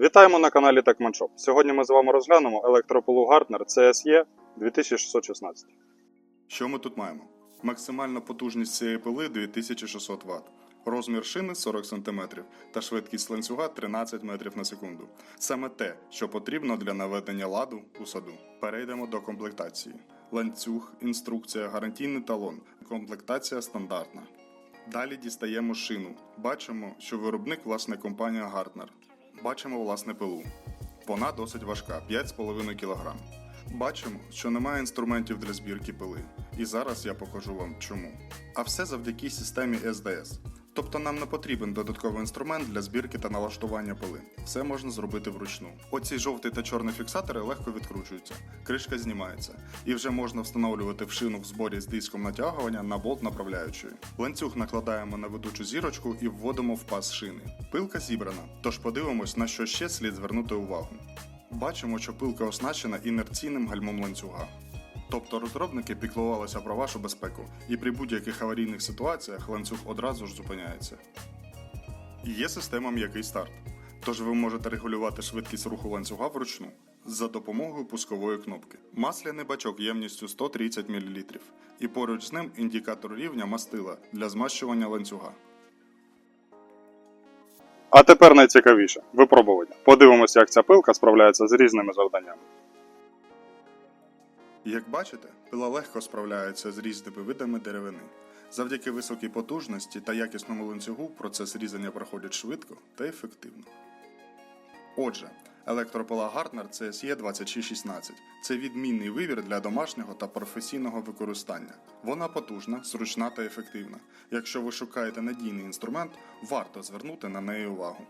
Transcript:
Вітаємо на каналі Techmanshop. Сьогодні ми з вами розглянемо електропилу Gardner CSE 2616. Що ми тут маємо? Максимальна потужність цієї пили 2600 Вт, розмір шини 40 см та швидкість ланцюга 13 метрів на секунду. Саме те, що потрібно для наведення ладу у саду. Перейдемо до комплектації. Ланцюг, інструкція, гарантійний талон. Комплектація стандартна. Далі дістаємо шину. Бачимо, що виробник власне компанія Gardner. Бачимо власне пилу. Вона досить важка 5,5 кг. Бачимо, що немає інструментів для збірки пили. І зараз я покажу вам чому. А все завдяки системі SDS. Тобто нам не потрібен додатковий інструмент для збірки та налаштування пили. Все можна зробити вручну. Оці жовтий та чорний фіксатори легко відкручуються, кришка знімається, і вже можна встановлювати в шину в зборі з диском натягування на болт направляючої. Ланцюг накладаємо на ведучу зірочку і вводимо в пас шини. Пилка зібрана, тож подивимось, на що ще слід звернути увагу. Бачимо, що пилка оснащена інерційним гальмом ланцюга. Тобто розробники піклувалися про вашу безпеку, і при будь-яких аварійних ситуаціях ланцюг одразу ж зупиняється. Є система м'який старт, тож ви можете регулювати швидкість руху ланцюга вручну за допомогою пускової кнопки. Масляний бачок ємністю 130 мл, і поруч з ним індикатор рівня мастила для змащування ланцюга. А тепер найцікавіше випробування. Подивимося, як ця пилка справляється з різними завданнями. Як бачите, пила легко справляється з різними видами деревини. Завдяки високій потужності та якісному ланцюгу процес різання проходить швидко та ефективно. Отже, електропила Gardner CSE 2616 це відмінний вибір для домашнього та професійного використання. Вона потужна, зручна та ефективна. Якщо ви шукаєте надійний інструмент, варто звернути на неї увагу.